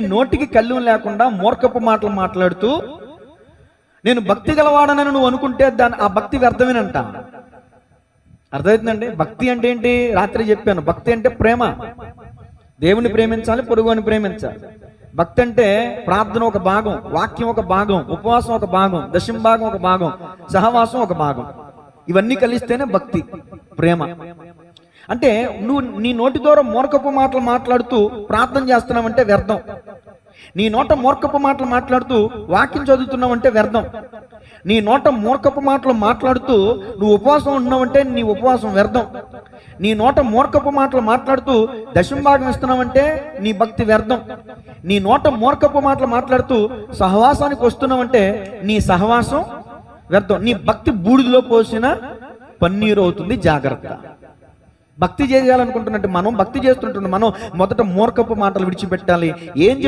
నోటికి కళ్ళు లేకుండా మూర్ఖపు మాటలు మాట్లాడుతూ నేను భక్తి గలవాడనని నువ్వు అనుకుంటే దాని ఆ భక్తి వ్యర్థమేనంట. అర్థమవుతుందండి భక్తి అంటే ఏంటి? రాత్రి చెప్పాను. భక్తి అంటే ప్రేమ. దేవుని ప్రేమించాలి పొరుగుని ప్రేమించాలి. భక్తి అంటే ప్రార్థన ఒక భాగం వాక్యం ఒక భాగం ఉపవాసం ఒక భాగం దశం భాగం ఒక భాగం సహవాసం ఒక భాగం. ఇవన్నీ కలిస్తేనే భక్తి ప్రేమ. అంటే నువ్వు నీ నోటి ద్వారా మూర్ఖపు మాటలు మాట్లాడుతూ ప్రార్థన చేస్తున్నావంటే వ్యర్థం. నీ నోట మూర్ఖపు మాటలు మాట్లాడుతూ వాక్యం చదువుతున్నావంటే వ్యర్థం. నీ నోట మూర్ఖపు మాటలు మాట్లాడుతూ నువ్వు ఉపవాసం ఉన్నావంటే నీ ఉపవాసం వ్యర్థం. నీ నోట మూర్ఖపు మాటలు మాట్లాడుతూ దశంభాగం ఇస్తున్నావంటే నీ భక్తి వ్యర్థం. నీ నోట మూర్ఖపు మాటలు మాట్లాడుతూ సహవాసానికి వస్తున్నావంటే నీ సహవాసం వ్యర్థం. నీ భక్తి బూడిదలో పోసిన పన్నీరు అవుతుంది జాగ్రత్త. భక్తి చేయాలనుకుంటున్నట్టు మనం భక్తి చేస్తుంటున్న మనం మొదట మూర్ఖపు మాటలు విడిచిపెట్టాలి. ఏం చెప్